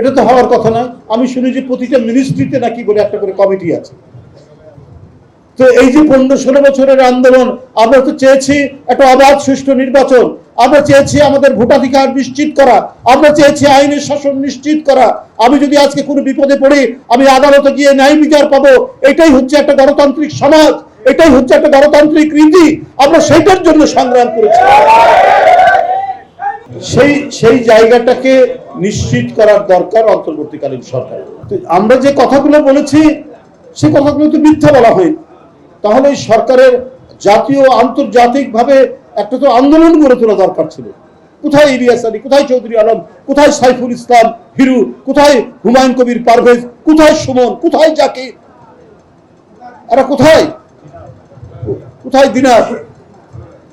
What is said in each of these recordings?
এটা তো হওয়ার কথা না। আমি শুনি যে প্রতিটা মিনিস্ট্রিতে নাকি বলে একটা করে কমিটি আছে। তো এই যে পনেরো ষোলো বছরের আন্দোলন, আমরা তো চেয়েছি একটা অবাধ সুষ্ঠু নির্বাচন। আমরা চেয়েছি আমাদের ভোটাধিকার নিশ্চিত করা। আমরা চেয়েছি আইনের শাসন নিশ্চিত করা। আমি যদি আজকে কোনো বিপদে পড়ি, আমি আদালতে গিয়ে ন্যায় বিচার পাবো। এটাই হচ্ছে একটা গণতান্ত্রিক সমাজ। এটাই হচ্ছে একটা গণতান্ত্রিক রীতি। আমরা সেইটার জন্য সংগ্রাম করেছি। সেই সেই জায়গাটাকে নিশ্চিত করার দরকার অন্তর্বর্তীকালীন সরকার আমরা যে কথাগুলো বলেছি, সে কথাগুলো তো মিথ্যা বলা হয় তাহলে এই সরকারের জাতীয় আন্তর্জাতিকভাবে একটা তো আন্দোলন গড়ে তোলা দরকার ছিল। কোথায় ইলিয়াস আলী কোথায় চৌধুরী আলম, কোথায় সাইফুল ইসলাম, হিরু, কোথায় হুমায়ুন কবির পারভেজ, কোথায় সুমন, কোথায় জাকির? এরা কোথায়? কোথায় দিনার?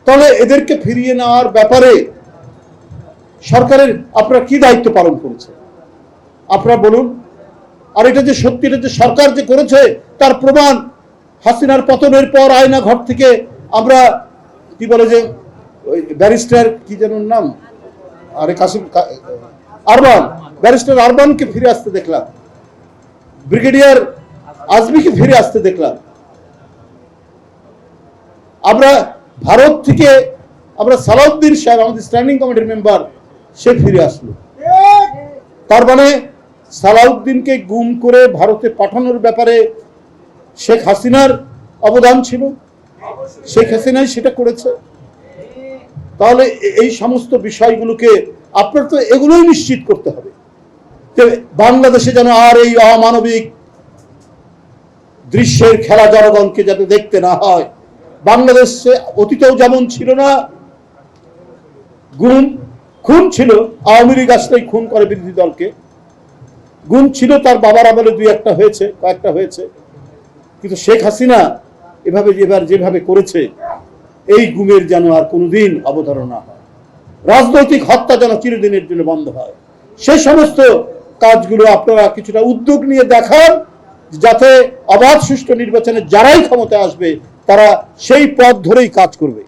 তাহলে এদেরকে ফিরিয়ে নেওয়ার ব্যাপারে সরকারের আপনারা কি দায়িত্ব পালন করেছে আপনারা বলুন, আর এটা যে সত্যি, এটা যে সরকার যে করেছে, তার প্রমাণ হাসিনার পতনের পর আয়না ঘর থেকে আমরা, কি বলে যে, ওই ব্যারিস্টার, কি যেন নাম? আরে কাসিম আরবান, ব্যারিস্টার আরবানকে ফিরে আসতে দেখলাম। ব্রিগেডিয়ার আজমিকে ফিরে আসতে দেখলাম। আমরা ভারত থেকে, আমরা সালাউদ্দিন সাহেব, আমাদের স্ট্যান্ডিং কমিটির মেম্বার সে ফিরে আসলো। তার মানে সালাউদ্দিনকে গুম করে ভারতে পাঠানোর ব্যাপারে শেখ হাসিনার অবদান ছিল। শেখ হাসিনাই সেটা করেছে। তাহলে এই সমস্ত বিষয়গুলোকে আপনার তো এগুলোই নিশ্চিত করতে হবে বাংলাদেশে যেন আর এই অমানবিক দৃশ্যের খেলা জনগণকে যাতে দেখতে না হয়। বাংলাদেশে অতীতেও যেমন ছিল না, গুম খুন ছিল, আওয়ামী লীগ আসলেই খুন করে বিরোধী দলকে। গুণ ছিল তার বাবার আমলে দুই একটা হয়েছে, কয়েকটা হয়েছে। কিন্তু শেখ হাসিনা এভাবে এবার যেভাবে করেছে, এই গুমের যেন আর কোনোদিন অবধারণা হয়। রাজনৈতিক হত্যা যেন চিরদিনের জন্য বন্ধ হয়। সে সমস্ত কাজগুলো আপনারা কিছুটা উদ্যোগ নিয়ে দেখান, যাতে অবাধ সুষ্ঠু নির্বাচনে যারাই ক্ষমতায় আসবে, তারা সেই পথ ধরেই কাজ করবে।